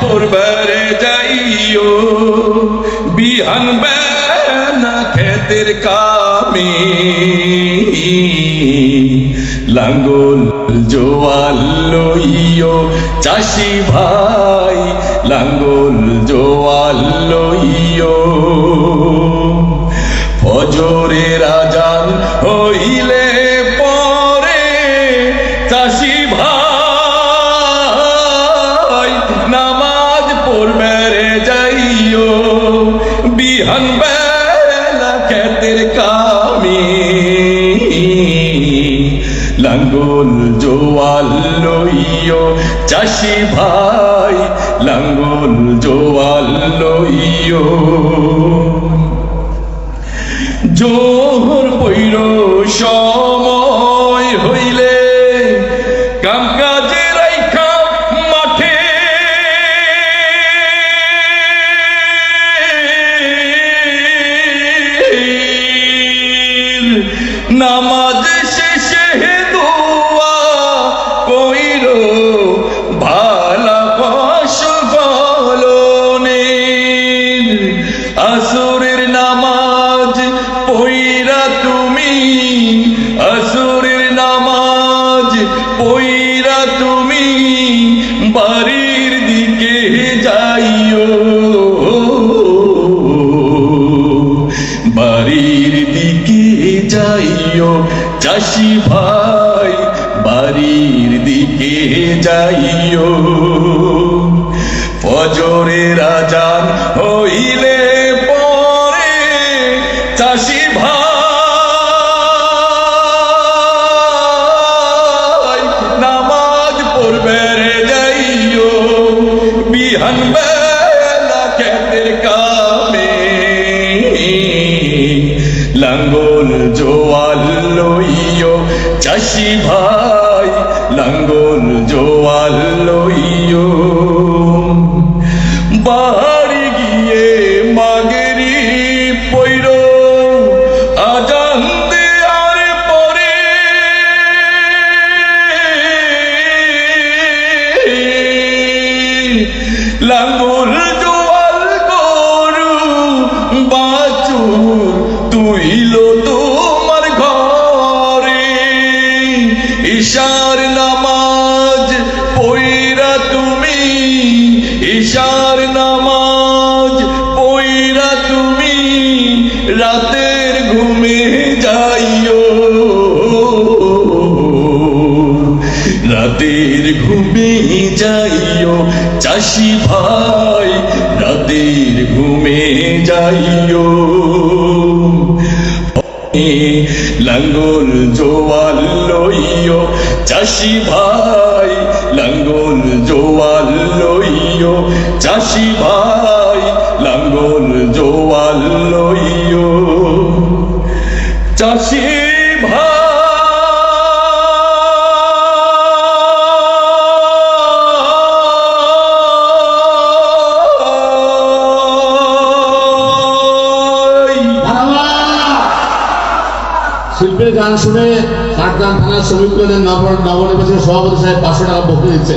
পূর্বারে যাইও। বিহান বেনা খেতের কামে। লাঙ্গল জোয়াল লইও চাষি ভাই, লাঙ্গল জোয়াল লইও। ফজরে আজান হইলে খেতের কামি লাঙ্গল জোয়াল লইও চাষি ভাই লাঙ্গল জোয়াল লইও। নামাজ শেষে দোয়া কইর ভালা ফসল ফলনের আসরের নামাজ পইরা তুমি, আসরের নামাজ পইরা তুমি, বাড়ির দিকে যাইও। যাইও, চাষি ভাই, বাড়ির দিকে যাইও। ফজরের আজান হইলে পরে চাষি ভাই নামাজ পড়বে রে যাইও। বিহান বেলা কামে লাঙ্গল জোয়াল লইও। চাষি ভাই, লাঙ্গল জোয়াল লইও। বাড়ি গিয়ে মাগেরি পৈর আজান দেয়ার পরে লাঙ্গল জোয়াল গরু বাছুর তুইল ঈশার নামাজ পইরা তুমি, ঈশার নামাজ পইরা তুমি, রাতের ঘুমে যাইও। রাতের ঘুমে যাইও চাষি ভাই, রাতের ঘুমে যাইও। লাঙ্গল জোয়াল লইও চাষি ভাই, লাঙ্গল জোয়াল লইও চাষি ভাই, লাঙ্গল জোয়াল লইও চাষি ভাই শিল্পীর গান শুনে কাঠগ্রাম থানার শ্রমিক নব নবনির্বাচিত সভাপতি সাহেব পাঁচশো টাকা বকরি দিচ্ছে।